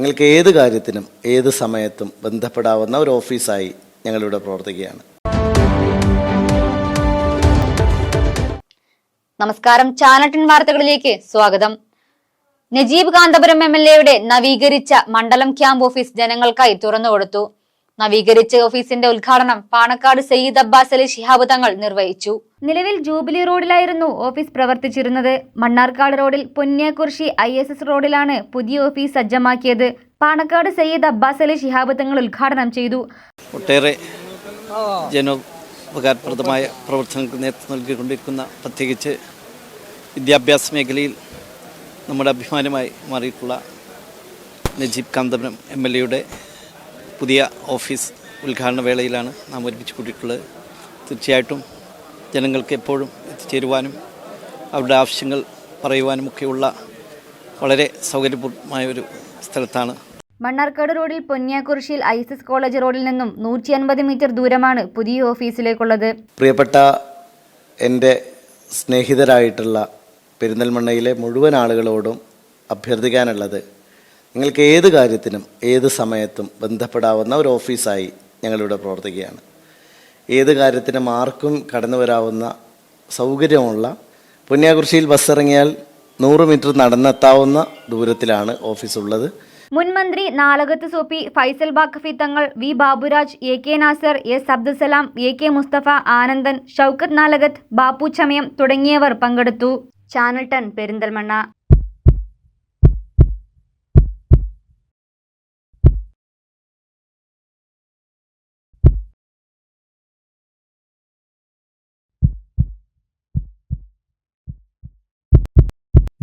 നിങ്ങൾക്ക് ഏത് കാര്യത്തിനും ഏത് സമയത്തും ബന്ധപ്പെടാവുന്ന ഒരു ഓഫീസായി ഞങ്ങളിവിടെ പ്രവർത്തിക്കുകയാണ്. നമസ്കാരം. ചാനട്ടിൻ വാർത്തകളിലേക്ക് സ്വാഗതം. നജീബ് കാന്തപുരം എം എൽ എയുടെ നവീകരിച്ച മണ്ഡലം ക്യാമ്പ് ഓഫീസ് ജനങ്ങൾക്കായി തുറന്നുകൊടുത്തു. നവീകരിച്ച ഓഫീസിന്റെ ഉദ്ഘാടനം പാണക്കാട് സയ്യിദ് അബ്ബാസ് അലി ശിഹാബ് തങ്ങൾ നിർവഹിച്ചു. നിലവിൽ ജൂബിലി റോഡിലായിരുന്നു ഓഫീസ് പ്രവർത്തിച്ചിരുന്നത്. മണ്ണാർക്കാട് റോഡിൽ പൊന്നിയക്കുറിശി ഐ എസ് എസ് റോഡിലാണ് പുതിയ ഓഫീസ് സജ്ജമാക്കിയത്. പാണക്കാട് സയ്യിദ് അബ്ബാസ് അലി ശിഹാബ് തങ്ങൾ ഉദ്ഘാടനം ചെയ്തു. ഒട്ടേറെ ജനോപകാരപ്രദമായ പ്രവർത്തനങ്ങൾക്ക് നേതൃത്വം നൽകിക്കൊണ്ടിരിക്കുന്ന പ്രത്യേകിച്ച് വിദ്യാഭ്യാസ മേഖലയിൽ നമ്മുടെ അഭിമാനമായി മാറിയിട്ടുള്ള നജീബ് കാന്തപുരം എം എൽ എയുടെ പുതിയ ഓഫീസ് ഉദ്ഘാടന വേളയിലാണ് നാം ഒരുമിച്ച് കൂട്ടിയിട്ടുള്ളത് തീർച്ചയായിട്ടും ജനങ്ങൾക്ക് എപ്പോഴും എത്തിച്ചേരുവാനും അവരുടെ ആവശ്യങ്ങൾ പറയുവാനും ഒക്കെയുള്ള വളരെ സൗകര്യപൂർണമായ ഒരു സ്ഥലത്താണ്. മണ്ണാർക്കാട് റോഡിൽ പൊന്നിയാക്കുറിശിയിൽ ഐ എസ് എസ് കോളേജ് റോഡിൽ നിന്നും നൂറ്റി അൻപത് മീറ്റർ ദൂരമാണ് പുതിയ ഓഫീസിലേക്കുള്ളത്. പ്രിയപ്പെട്ട എന്റെ സ്നേഹിതരായിട്ടുള്ള പെരിന്തൽമണ്ണയിലെ മുഴുവൻ ആളുകളോടും അഭ്യർത്ഥിക്കാനുള്ളത് നിങ്ങൾക്ക് ഏത് കാര്യത്തിനും ഏത് സമയത്തും ബന്ധപ്പെടാവുന്ന ഒരു ഓഫീസായി ഞങ്ങളിവിടെ പ്രവർത്തിക്കുകയാണ്. ഏത് കാര്യത്തിനും ആർക്കും കടന്നു വരാവുന്ന സൗകര്യമുള്ള പുണ്യാകുറിശിയിൽ ബസ് ഇറങ്ങിയാൽ നൂറ് മീറ്റർ നടന്നെത്താവുന്ന ദൂരത്തിലാണ് ഓഫീസ് ഉള്ളത് മുൻമന്ത്രി Nalakath Soppi Faisal Bakhafi Thangal V Baburaj A K Nasar S Abdussalam A K Mustafa Anandan Shoukath Nalakath Bappu Chamayam തുടങ്ങിയവർ പങ്കെടുത്തു. Channel ton Perinthalmanna.